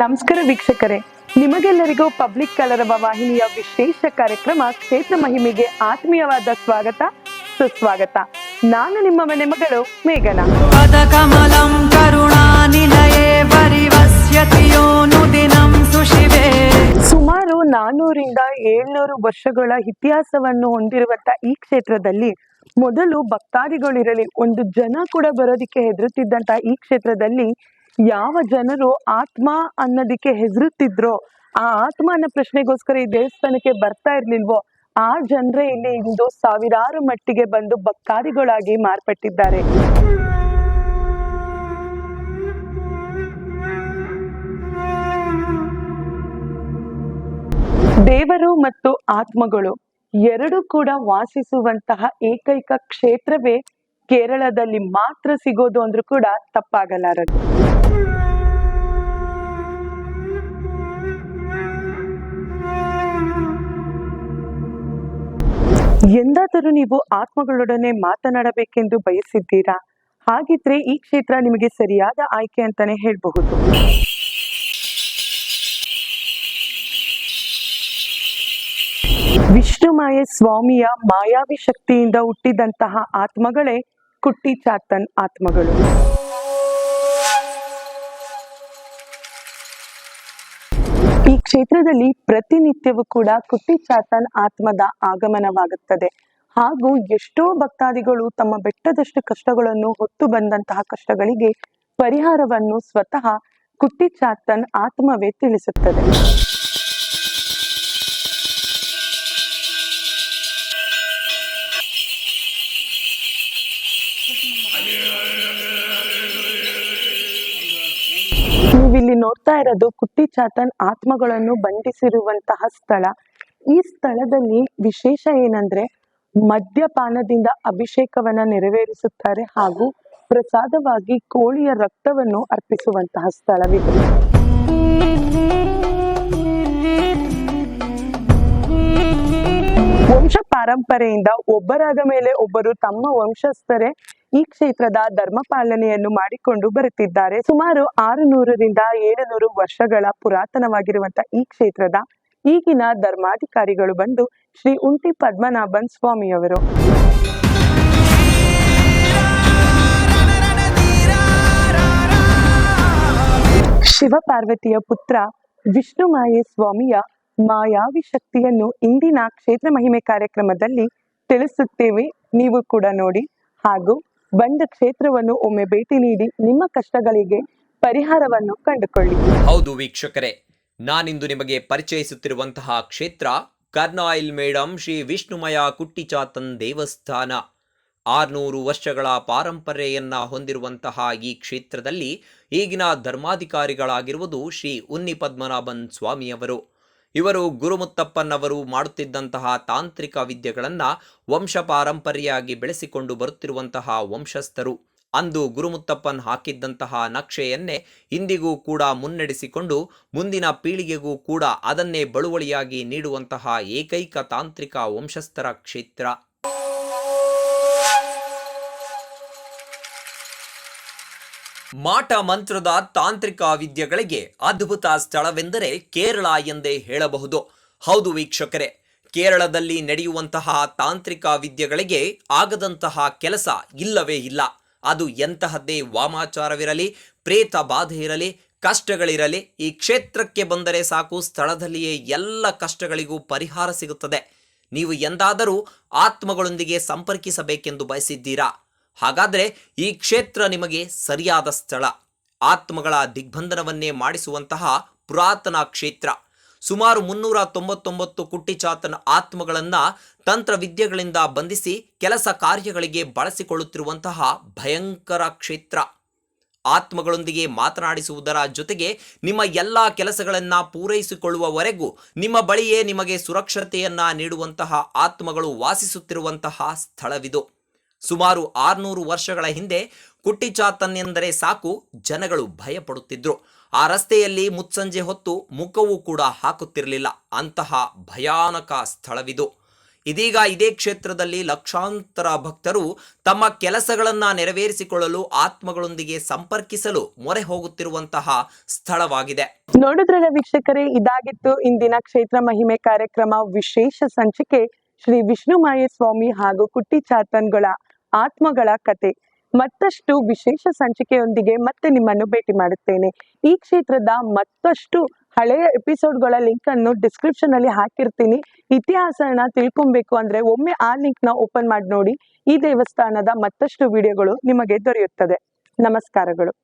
ನಮಸ್ಕಾರ ವೀಕ್ಷಕರೇ. ನಿಮಗೆಲ್ಲರಿಗೂ ಪಬ್ಲಿಕ್ ಕಲರವ ವಾಹಿನಿಯ ವಿಶೇಷ ಕಾರ್ಯಕ್ರಮ ಕ್ಷೇತ್ರ ಮಹಿಮೆಗೆ ಆತ್ಮೀಯವಾದ ಸ್ವಾಗತ ಸುಸ್ವಾಗತ. ನಾನು ನಿಮ್ಮ ಮನೆ ಮಗಳು ಮೇಘನ. ಸುಮಾರು ನಾನೂರಿಂದ ಏಳ್ನೂರು ವರ್ಷಗಳ ಇತಿಹಾಸವನ್ನು ಹೊಂದಿರುವಂತ ಈ ಕ್ಷೇತ್ರದಲ್ಲಿ ಮೊದಲು ಭಕ್ತಾದಿಗಳಿರಲಿ ಒಂದು ಜನ ಕೂಡ ಬರೋದಿಕ್ಕೆ ಹೆದರುತ್ತಿದ್ದಂತ ಈ ಕ್ಷೇತ್ರದಲ್ಲಿ ಯಾವ ಜನರು ಆತ್ಮ ಅನ್ನೋದಕ್ಕೆ ಹೆದರುತ್ತಿದ್ರೋ ಆ ಆತ್ಮ ಅನ್ನೋ ಪ್ರಶ್ನೆಗೋಸ್ಕರ ಈ ದೇವಸ್ಥಾನಕ್ಕೆ ಬರ್ತಾ ಇರ್ಲಿಲ್ವೋ, ಆ ಜನರೇ ಇಲ್ಲಿ ಇಂದು ಸಾವಿರಾರು ಮಟ್ಟಿಗೆ ಬಂದು ಭಕ್ತಾದಿಗಳಾಗಿ ಮಾರ್ಪಟ್ಟಿದ್ದಾರೆ. ದೇವರು ಮತ್ತು ಆತ್ಮಗಳು ಎರಡು ಕೂಡ ವಾಸಿಸುವಂತಹ ಏಕೈಕ ಕ್ಷೇತ್ರವೇ ಕೇರಳದಲ್ಲಿ ಮಾತ್ರ ಸಿಗೋದು ಅಂದ್ರೂ ಕೂಡ ತಪ್ಪಾಗಲಾರದು. ಎಂದಾದರೂ ನೀವು ಆತ್ಮಗಳೊಡನೆ ಮಾತನಾಡಬೇಕೆಂದು ಬಯಸಿದ್ದೀರಾ? ಹಾಗಿದ್ರೆ ಈ ಕ್ಷೇತ್ರ ನಿಮಗೆ ಸರಿಯಾದ ಆಯ್ಕೆ ಅಂತಾನೆ ಹೇಳಬಹುದು. ವಿಷ್ಣುಮಾಯೆ ಸ್ವಾಮಿಯ ಮಾಯಾವಿ ಶಕ್ತಿಯಿಂದ ಹುಟ್ಟಿದಂತಹ ಆತ್ಮಗಳೇ ಕುಟ್ಟಿ ಚಾತನ್ ಆತ್ಮಗಳು. ಈ ಕ್ಷೇತ್ರದಲ್ಲಿ ಪ್ರತಿನಿತ್ಯವೂ ಕೂಡ ಕುಟ್ಟಿ ಚಾತನ್ ಆತ್ಮದ ಆಗಮನವಾಗುತ್ತದೆ. ಹಾಗೂ ಎಷ್ಟೋ ಭಕ್ತಾದಿಗಳು ತಮ್ಮ ಬೆಟ್ಟದಷ್ಟು ಕಷ್ಟಗಳನ್ನು ಹೊತ್ತು ಬಂದಂತಹ ಕಷ್ಟಗಳಿಗೆ ಪರಿಹಾರವನ್ನು ಸ್ವತಃ ಕುಟ್ಟಿ ಚಾತನ್ ಆತ್ಮವೇ ತಿಳಿಸುತ್ತದೆ. ನೋಡ್ತಾ ಇರೋದು ಕುಟ್ಟಿ ಚಾತನ್ ಆತ್ಮಗಳನ್ನು ಬಂಧಿಸಿರುವಂತಹ ಸ್ಥಳ. ಈ ಸ್ಥಳದಲ್ಲಿ ವಿಶೇಷ ಏನಂದ್ರೆ ಮದ್ಯಪಾನದಿಂದ ಅಭಿಷೇಕವನ್ನ ನೆರವೇರಿಸುತ್ತಾರೆ ಹಾಗೂ ಪ್ರಸಾದವಾಗಿ ಕೋಳಿಯ ರಕ್ತವನ್ನು ಅರ್ಪಿಸುವಂತಹ ಸ್ಥಳವಿದೆ. ವಂಶ ಪರಂಪರೆಯಿಂದ ಒಬ್ಬರಾದ ಮೇಲೆ ಒಬ್ಬರು ತಮ್ಮ ವಂಶಸ್ಥರೇ ಈ ಕ್ಷೇತ್ರದ ಧರ್ಮ ಪಾಲನೆಯನ್ನು ಮಾಡಿಕೊಂಡು ಬರುತ್ತಿದ್ದಾರೆ. ಸುಮಾರು ಆರು ನೂರರಿಂದ ಏಳು ನೂರು ವರ್ಷಗಳ ಪುರಾತನವಾಗಿರುವಂತಹ ಈ ಕ್ಷೇತ್ರದ ಈಗಿನ ಧರ್ಮಾಧಿಕಾರಿಗಳು ಬಂದು ಶ್ರೀ ಉಂಟಿ ಪದ್ಮನಾಭನ್ ಸ್ವಾಮಿಯವರು. ಶಿವ ಪಾರ್ವತಿಯ ಪುತ್ರ ವಿಷ್ಣುಮಾಯೆ ಸ್ವಾಮಿಯ ಮಾಯಾವಿ ಶಕ್ತಿಯನ್ನು ಇಂದಿನ ಕ್ಷೇತ್ರ ಮಹಿಮೆ ಕಾರ್ಯಕ್ರಮದಲ್ಲಿ ತಿಳಿಸುತ್ತೇವೆ. ನೀವು ಕೂಡ ನೋಡಿ ಹಾಗೂ ಬಂದ ಕ್ಷೇತ್ರವನ್ನು ಒಮ್ಮೆ ಭೇಟಿ ನೀಡಿ ನಿಮ್ಮ ಕಷ್ಟಗಳಿಗೆ ಪರಿಹಾರವನ್ನು ಕಂಡುಕೊಳ್ಳಿ. ಹೌದು ವೀಕ್ಷಕರೇ, ನಾನಿಂದು ನಿಮಗೆ ಪರಿಚಯಿಸುತ್ತಿರುವಂತಹ ಕ್ಷೇತ್ರ ಕರ್ನಾಯಿಲ್ ಮೇಡಂ ಶ್ರೀ ವಿಷ್ಣುಮಯ ಕುಟ್ಟಿಚಾತನ್ ದೇವಸ್ಥಾನ. ಆರ್ನೂರು ವರ್ಷಗಳ ಪಾರಂಪರೆಯನ್ನ ಹೊಂದಿರುವಂತಹ ಈ ಕ್ಷೇತ್ರದಲ್ಲಿ ಈಗಿನ ಧರ್ಮಾಧಿಕಾರಿಗಳಾಗಿರುವುದು ಶ್ರೀ ಉನ್ನಿ ಪದ್ಮನಾಭನ್ ಸ್ವಾಮಿಯವರು. ಇವರು ಗುರುಮುತ್ತಪ್ಪನವರು ಮಾಡುತ್ತಿದ್ದಂತಹ ತಾಂತ್ರಿಕ ವಿದ್ಯೆಗಳನ್ನು ವಂಶ ಪಾರಂಪರ್ಯಾಗಿ ಬೆಳೆಸಿಕೊಂಡು ಬರುತ್ತಿರುವಂತಹ ವಂಶಸ್ಥರು. ಅಂದು ಗುರುಮುತ್ತಪ್ಪನ್ ಹಾಕಿದ್ದಂತಹ ನಕ್ಷೆಯನ್ನೇ ಇಂದಿಗೂ ಕೂಡ ಮುನ್ನಡೆಸಿಕೊಂಡು ಮುಂದಿನ ಪೀಳಿಗೆಗೂ ಕೂಡ ಅದನ್ನೇ ಬಳುವಳಿಯಾಗಿ ನೀಡುವಂತಹ ಏಕೈಕ ತಾಂತ್ರಿಕ ವಂಶಸ್ಥರ ಕ್ಷೇತ್ರ. ಮಾಟ ಮಂತ್ರದ ತಾಂತ್ರಿಕ ವಿದ್ಯೆಗಳಿಗೆ ಅದ್ಭುತ ಸ್ಥಳವೆಂದರೆ ಕೇರಳ ಎಂದೇ ಹೇಳಬಹುದು. ಹೌದು ವೀಕ್ಷಕರೇ, ಕೇರಳದಲ್ಲಿ ನಡೆಯುವಂತಹ ತಾಂತ್ರಿಕ ವಿದ್ಯೆಗಳಿಗೆ ಆಗದಂತಹ ಕೆಲಸ ಇಲ್ಲವೇ ಇಲ್ಲ. ಅದು ಎಂತಹದ್ದೇ ವಾಮಾಚಾರವಿರಲಿ, ಪ್ರೇತ ಬಾಧೆ ಇರಲಿ, ಕಷ್ಟಗಳಿರಲಿ, ಈ ಕ್ಷೇತ್ರಕ್ಕೆ ಬಂದರೆ ಸಾಕು, ಸ್ಥಳದಲ್ಲಿಯೇ ಎಲ್ಲ ಕಷ್ಟಗಳಿಗೂ ಪರಿಹಾರ ಸಿಗುತ್ತದೆ. ನೀವು ಎಂದಾದರೂ ಆತ್ಮಗಳೊಂದಿಗೆ ಸಂಪರ್ಕಿಸಬೇಕೆಂದು ಬಯಸಿದ್ದೀರಾ? ಹಾಗಾದರೆ ಈ ಕ್ಷೇತ್ರ ನಿಮಗೆ ಸರಿಯಾದ ಸ್ಥಳ, ಆತ್ಮಗಳ ದಿಗ್ಬಂಧನವನ್ನೇ ಮಾಡಿಸುವಂತಹ ಪುರಾತನ ಕ್ಷೇತ್ರ. ಸುಮಾರು ಮುನ್ನೂರ ತೊಂಬತ್ತೊಂಬತ್ತು ಕುಟ್ಟಿಚಾತನ ಆತ್ಮಗಳನ್ನು ತಂತ್ರವಿದ್ಯೆಗಳಿಂದ ಬಂಧಿಸಿ ಕೆಲಸ ಕಾರ್ಯಗಳಿಗೆ ಬಳಸಿಕೊಳ್ಳುತ್ತಿರುವಂತಹ ಭಯಂಕರ ಕ್ಷೇತ್ರ. ಆತ್ಮಗಳೊಂದಿಗೆ ಮಾತನಾಡಿಸುವುದರ ಜೊತೆಗೆ ನಿಮ್ಮ ಎಲ್ಲ ಕೆಲಸಗಳನ್ನು ಪೂರೈಸಿಕೊಳ್ಳುವವರೆಗೂ ನಿಮ್ಮ ಬಳಿಯೇ ನಿಮಗೆ ಸುರಕ್ಷತೆಯನ್ನು ನೀಡುವಂತಹ ಆತ್ಮಗಳು ವಾಸಿಸುತ್ತಿರುವಂತಹ ಸ್ಥಳವಿದು. ಸುಮಾರು ಆರ್ನೂರು ವರ್ಷಗಳ ಹಿಂದೆ ಕುಟ್ಟಿಚಾತನ್ ಎಂದರೆ ಸಾಕು ಜನಗಳು ಭಯಪಡುತ್ತಿದ್ರು. ಆ ರಸ್ತೆಯಲ್ಲಿ ಮುತ್ಸಂಜೆ ಹೊತ್ತು ಮುಖವೂ ಕೂಡ ಹಾಕುತ್ತಿರಲಿಲ್ಲ. ಅಂತಹ ಭಯಾನಕ ಸ್ಥಳವಿದು. ಇದೀಗ ಇದೇ ಕ್ಷೇತ್ರದಲ್ಲಿ ಲಕ್ಷಾಂತರ ಭಕ್ತರು ತಮ್ಮ ಕೆಲಸಗಳನ್ನ ನೆರವೇರಿಸಿಕೊಳ್ಳಲು ಆತ್ಮಗಳೊಂದಿಗೆ ಸಂಪರ್ಕಿಸಲು ಮೊರೆ ಹೋಗುತ್ತಿರುವಂತಹ ಸ್ಥಳವಾಗಿದೆ. ನೋಡಿದ್ರಲ್ಲ ವೀಕ್ಷಕರೇ, ಇದಾಗಿತ್ತು ಇಂದಿನ ಕ್ಷೇತ್ರ ಮಹಿಮೆ ಕಾರ್ಯಕ್ರಮ. ವಿಶೇಷ ಸಂಚಿಕೆ ಶ್ರೀ ವಿಷ್ಣುಮಾಯ ಸ್ವಾಮಿ ಹಾಗೂ ಕುಟ್ಟಿ ಚಾತನ್ಗಳ ಆತ್ಮಗಳ ಕತೆ. ಮತ್ತಷ್ಟು ವಿಶೇಷ ಸಂಚಿಕೆಯೊಂದಿಗೆ ಮತ್ತೆ ನಿಮ್ಮನ್ನು ಭೇಟಿ ಮಾಡುತ್ತೇನೆ. ಈ ಕ್ಷೇತ್ರದ ಮತ್ತಷ್ಟು ಹಳೆಯ ಎಪಿಸೋಡ್ಗಳ ಲಿಂಕ್ ಅನ್ನು ಡಿಸ್ಕ್ರಿಪ್ಷನ್ ಅಲ್ಲಿ ಹಾಕಿರ್ತೀನಿ. ಇತಿಹಾಸನ ತಿಳ್ಕೊಬೇಕು ಅಂದ್ರೆ ಒಮ್ಮೆ ಆ ಲಿಂಕ್ನ ಓಪನ್ ಮಾಡಿ ನೋಡಿ. ಈ ದೇವಸ್ಥಾನದ ಮತ್ತಷ್ಟು ವಿಡಿಯೋಗಳು ನಿಮಗೆ ದೊರೆಯುತ್ತದೆ. ನಮಸ್ಕಾರಗಳು.